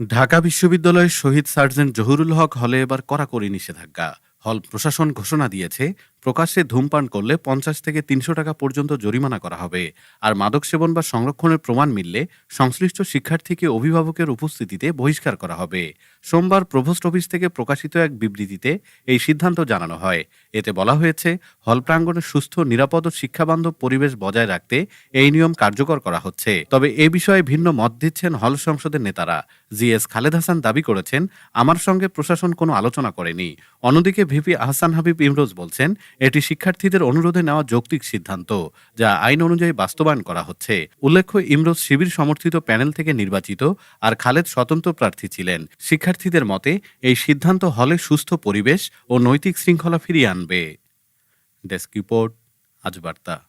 ঢাকা বিশ্ববিদ্যালয়ের শহীদ সার্জেন্ট জহুরুল হক হলে এবার কড়াকড়ি নিষেধাজ্ঞা। হল প্রশাসন ঘোষণা দিয়েছে প্রকাশ্যে ধূমপান করলে পঞ্চাশ থেকে তিনশো টাকা পর্যন্ত জরিমানা করা হবে। আর মাদক সেবন বা সংরক্ষণের প্রমাণ মিললে সংশ্লিষ্ট শিক্ষার্থীকে অভিভাবকের উপস্থিতিতে বহিষ্কার করা হবে। সোমবার প্রভোস্ট অফিস থেকে প্রকাশিত এক বিবৃতিতে এই সিদ্ধান্ত জানানো হয়। এতে বলা হয়েছে, হল প্রাঙ্গণে সুস্থ, নিরাপদ ও শিক্ষাবান্ধব পরিবেশ বজায় রাখতে এই নিয়ম কার্যকর করা হচ্ছে। তবে এ বিষয়ে ভিন্ন মত দিচ্ছেন হল সংসদের নেতারা। জি এস খালেদ হাসান দাবি করেছেন, আমার সঙ্গে প্রশাসন কোনো আলোচনা করেনি। অন্যদিকে ভিপি আহসান হাবিব ইমরোজ বলছেন এটি শিক্ষার্থীদের অনুরোধে নেওয়া যৌক্তিক সিদ্ধান্ত, যা আইন অনুযায়ী বাস্তবায়ন করা হচ্ছে। উল্লেখ্য, ইমরোজ শিবির সমর্থিত প্যানেল থেকে নির্বাচিত আর খালেদ স্বতন্ত্র প্রার্থী ছিলেন। শিক্ষার্থীদের মতে, এই সিদ্ধান্ত হলে সুস্থ পরিবেশ ও নৈতিক শৃঙ্খলা ফিরিয়ে আনবে। ডেস্ক রিপোর্ট, আজ বার্তা।